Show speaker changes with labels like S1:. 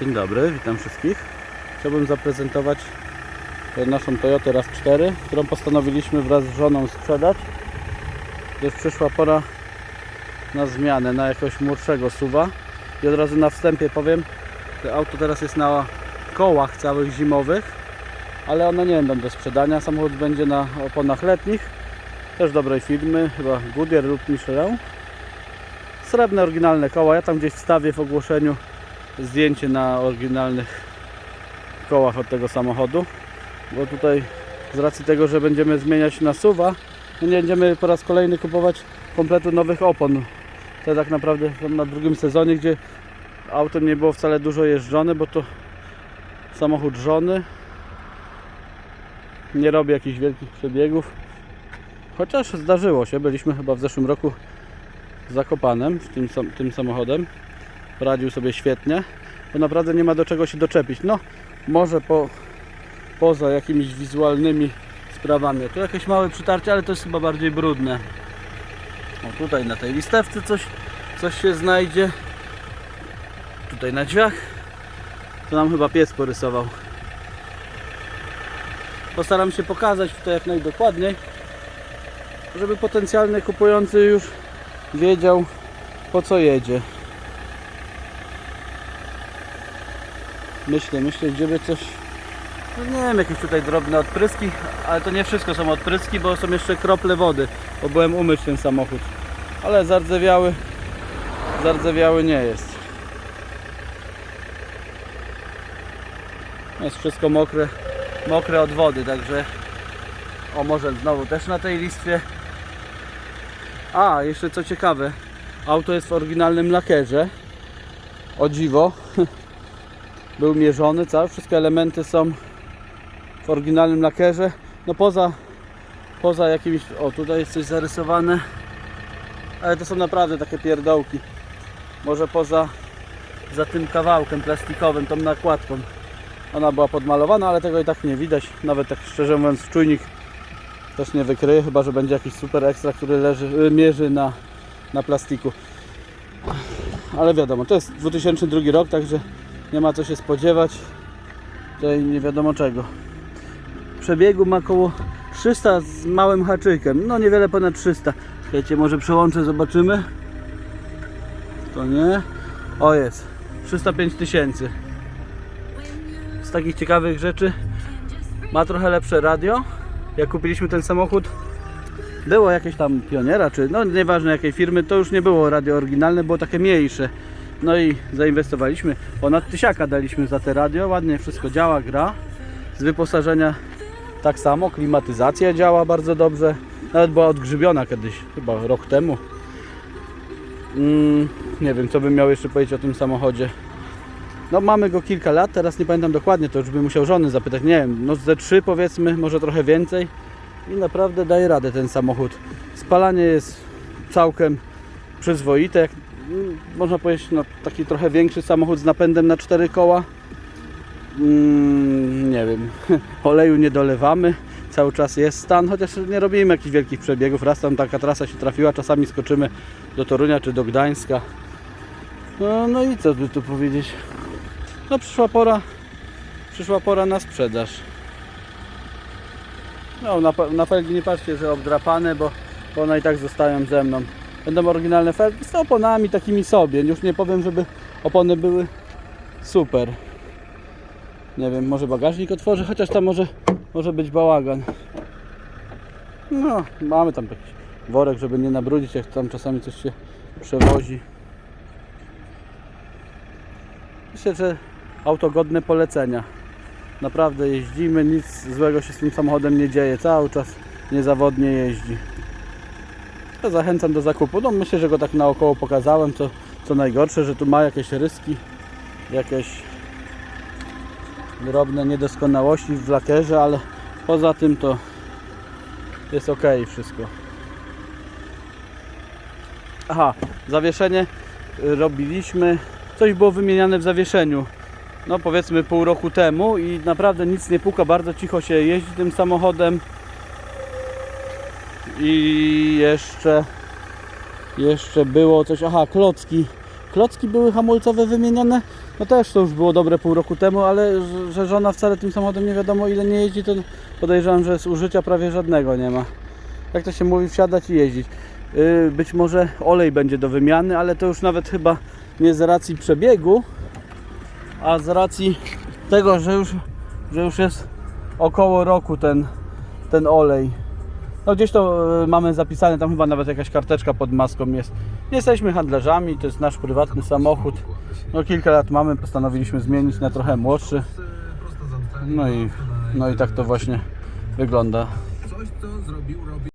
S1: Dzień dobry, witam wszystkich. Chciałbym zaprezentować e, naszą Toyotę RAV4, którą postanowiliśmy wraz z żoną sprzedać. Już przyszła pora na zmianę, na jakiegoś młodszego suwa. I od razu na wstępie powiem, że auto teraz jest na kołach całych zimowych, ale one nie będą do sprzedania. Samochód będzie na oponach letnich, też dobrej firmy, chyba Goodyear lub Michelin. Srebrne, oryginalne koła. Ja tam gdzieś wstawię w ogłoszeniu zdjęcie na oryginalnych kołach od tego samochodu, bo tutaj z racji tego, że będziemy zmieniać na suwa, no nie będziemy po raz kolejny kupować kompletu nowych opon. To tak naprawdę na drugim sezonie, gdzie autem nie było wcale dużo jeżdżone, bo to samochód żony. Nie robi jakichś wielkich przebiegów. Chociaż zdarzyło się, byliśmy chyba w zeszłym roku z Zakopanem w tym, tym samochodem radził sobie świetnie, bo naprawdę nie ma do czego się doczepić. No, może po, poza jakimiś wizualnymi sprawami. Tu jakieś małe przytarcie, ale to jest chyba bardziej brudne. O, tutaj na tej listewce coś, coś się znajdzie. Tutaj na drzwiach. To nam chyba pies porysował. Postaram się pokazać tutaj jak najdokładniej, żeby potencjalny kupujący już wiedział po co jedzie. Myślę, myślę, gdzie by coś... No nie wiem, jakieś tutaj drobne odpryski, ale to nie wszystko są odpryski, bo są jeszcze krople wody, bo byłem umyć ten samochód. Ale zardzewiały, zardzewiały nie jest. Jest wszystko mokre, mokre od wody, także... O, może znowu też na tej listwie. A, jeszcze co ciekawe, auto jest w oryginalnym lakierze. O dziwo. był mierzony, całe wszystkie elementy są w oryginalnym lakierze. No poza poza jakimiś, o tutaj jest coś zarysowane, ale to są naprawdę takie pierdołki. Może poza za tym kawałkiem plastikowym, tą nakładką. Ona była podmalowana, ale tego i tak nie widać. Nawet tak szczerze mówiąc czujnik też nie wykryje, chyba że będzie jakiś super ekstra, który leży, y, mierzy na, na plastiku. Ale wiadomo, to jest 2002 rok, także nie ma co się spodziewać. Tutaj nie wiadomo czego. Przebiegu ma około 300 z małym haczykiem. No niewiele ponad 300. Słuchajcie, może przełączę, zobaczymy. To nie. O jest. 305 tysięcy. Z takich ciekawych rzeczy ma trochę lepsze radio. Jak kupiliśmy ten samochód, było jakieś tam pioniera, czy no nieważne jakiej firmy, to już nie było radio oryginalne, było takie mniejsze. No i zainwestowaliśmy. Ponad tysiaka daliśmy za te radio. Ładnie wszystko działa, gra. Z wyposażenia tak samo. Klimatyzacja działa bardzo dobrze. Nawet była odgrzybiona kiedyś, chyba rok temu. Mm, nie wiem, co bym miał jeszcze powiedzieć o tym samochodzie. No mamy go kilka lat, teraz nie pamiętam dokładnie, to już bym musiał żony zapytać. Nie wiem, no ze trzy powiedzmy, może trochę więcej. I naprawdę daje radę ten samochód. Spalanie jest całkiem przyzwoite. Mm, można powiedzieć, no, taki trochę większy samochód z napędem na cztery koła. Mm, nie wiem, oleju nie dolewamy. Cały czas jest stan, chociaż nie robimy jakichś wielkich przebiegów. Raz tam taka trasa się trafiła, czasami skoczymy do Torunia czy do Gdańska. No, no i co by tu powiedzieć? No przyszła pora, przyszła pora na sprzedaż. No na, na felgi nie patrzcie, że obdrapane, bo, bo one i tak zostają ze mną. Będą oryginalne felgi z oponami takimi sobie. Już nie powiem, żeby opony były super. Nie wiem, może bagażnik otworzę, chociaż tam może, może być bałagan. No, mamy tam jakiś worek, żeby nie nabrudzić, jak tam czasami coś się przewozi. Myślę, że auto godne polecenia. Naprawdę jeździmy, nic złego się z tym samochodem nie dzieje, cały czas niezawodnie jeździ. Ja zachęcam do zakupu. No myślę, że go tak naokoło pokazałem, co, co najgorsze, że tu ma jakieś ryski, jakieś drobne niedoskonałości w lakierze, ale poza tym to jest ok wszystko. Aha, zawieszenie y, robiliśmy, coś było wymieniane w zawieszeniu. No powiedzmy pół roku temu i naprawdę nic nie puka, bardzo cicho się jeździ tym samochodem. I jeszcze jeszcze było coś, aha, klocki klocki były hamulcowe wymienione. No też to już było dobre pół roku temu, ale że- żona wcale tym samochodem nie wiadomo ile nie jeździ, to podejrzewam, że z użycia prawie żadnego nie ma. Jak to się mówi, wsiadać i jeździć. Yy, Być może olej będzie do wymiany, ale to już nawet chyba nie z racji przebiegu, a z racji tego, że już, że już jest około roku ten, ten olej. No gdzieś to e, mamy zapisane, tam chyba nawet jakaś karteczka pod maską jest. Jesteśmy handlarzami, to jest nasz prywatny samochód. No kilka lat mamy, postanowiliśmy zmienić na trochę młodszy. No i, no i tak to właśnie wygląda.
S2: Coś, co zrobił, robi.